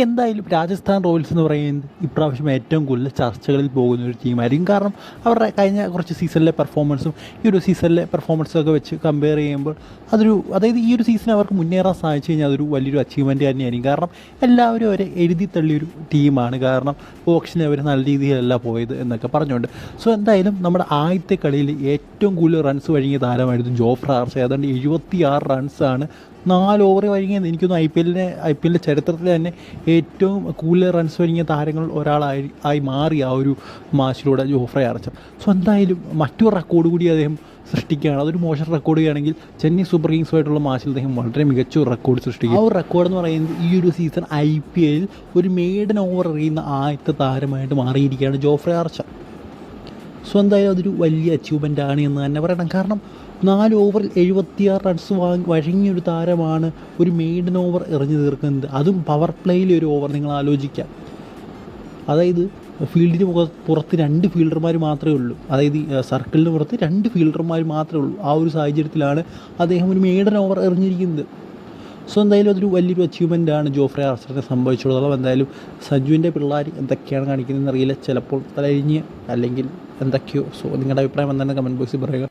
എന്തായാലും രാജസ്ഥാൻ റോയൽസ് എന്ന് പറയുന്നത് ഇപ്രാവശ്യം ഏറ്റവും കൂടുതൽ ചർച്ചകളിൽ പോകുന്ന ഒരു ടീമായിരിക്കും. കാരണം അവരുടെ കഴിഞ്ഞ കുറച്ച് സീസണിലെ പെർഫോമൻസും ഈ ഒരു സീസണിലെ പെർഫോമൻസും ഒക്കെ വെച്ച് കമ്പയർ ചെയ്യുമ്പോൾ അതൊരു അതായത് ഈ ഒരു സീസൺ അവർക്ക് മുന്നേറാൻ സാധിച്ചു കഴിഞ്ഞാൽ അതൊരു വലിയൊരു അച്ചീവ്മെന്റ് തന്നെയായിരിക്കും. കാരണം എല്ലാവരും അവരെ എഴുതി തള്ളിയൊരു ടീമാണ്. കാരണം ഓപ്ഷന് അവർ നല്ല രീതിയിലല്ല പോയത് എന്നൊക്കെ പറഞ്ഞുകൊണ്ട്. സോ എന്തായാലും നമ്മുടെ ആദ്യത്തെ കളിയിൽ ഏറ്റവും കൂടുതൽ റൺസ് വഴങ്ങിയ താരമായിരുന്നു ജോഫ്ര ആർച്ച ഏതാണ്ട് എഴുപത്തി റൺസാണ് നാല് ഓവർ വഴങ്ങിയത് എനിക്കൊന്നും ഐ പി എല്ലിനെ ഐ പി എല്ലിന്റെ ചരിത്രത്തിൽ തന്നെ ഏറ്റവും കൂടുതൽ റൺസ് വഴങ്ങിയ താരങ്ങൾ ഒരാളായി ആയി മാറി ആ ഒരു മാച്ചിലൂടെ ജോഫ്രെ അറച്ച. സോ എന്തായാലും മറ്റൊരു റെക്കോർഡ് കൂടി അദ്ദേഹം സൃഷ്ടിക്കുകയാണ്. അതൊരു മോശം റെക്കോർഡ് ചെയ്യുകയാണെങ്കിൽ ചെന്നൈ സൂപ്പർ കിങ്സുമായിട്ടുള്ള മാച്ചിൽ അദ്ദേഹം വളരെ മികച്ച ഒരു റെക്കോർഡ് സൃഷ്ടിക്കും. ആ ഒരു റെക്കോർഡ് എന്ന് പറയുന്നത് ഈ ഒരു സീസൺ ഐ പി എല്ലിൽ ഒരു മെയ്ഡൻ ഓവർ എറിയുന്ന ആദ്യത്തെ താരമായിട്ട് മാറിയിരിക്കുകയാണ് ജോഫ്രെ ആർച്ച സോ എന്തായാലും അതൊരു വലിയ അച്ചീവ്മെന്റ് ആണ് എന്ന് തന്നെ പറയണം. കാരണം നാല് ഓവറിൽ എഴുപത്തിയാറ് റൺസ് വാങ്ങി വഴങ്ങിയൊരു താരമാണ് ഒരു മെയ്ഡൻ ഓവർ എറിഞ്ഞു തീർക്കുന്നത്. അതും പവർ പ്ലേയിലെ ഒരു ഓവർ നിങ്ങൾ ആലോചിക്കാം. അതായത് ഫീൽഡിന് പുറത്ത് രണ്ട് ഫീൽഡർമാർ മാത്രമേ ഉള്ളൂ. അതായത് സർക്കിളിന് പുറത്ത് രണ്ട് ഫീൽഡർമാർ മാത്രമേ ഉള്ളൂ. ആ ഒരു സാഹചര്യത്തിലാണ് അദ്ദേഹം ഒരു മെയ്ഡൻ ഓവർ എറിഞ്ഞിരിക്കുന്നത്. സോ എന്തായാലും അതൊരു വലിയൊരു അച്ചീവ്മെന്റ് ആണ് ജോഫ്രെ ആർച്ചറിനെ സംഭവിച്ചിടത്തോളം എന്തായാലും സഞ്ജുവിന്റെ പിള്ളേർ എന്തൊക്കെയാണ് കാണിക്കുന്നതെന്ന് അറിയില്ല. ചിലപ്പോൾ തലഴിഞ്ഞ് അല്ലെങ്കിൽ എന്തൊക്കെയോ. സോ നിങ്ങളുടെ അഭിപ്രായം എന്താണ് കമന്റ് ബോക്സിൽ പറയുക.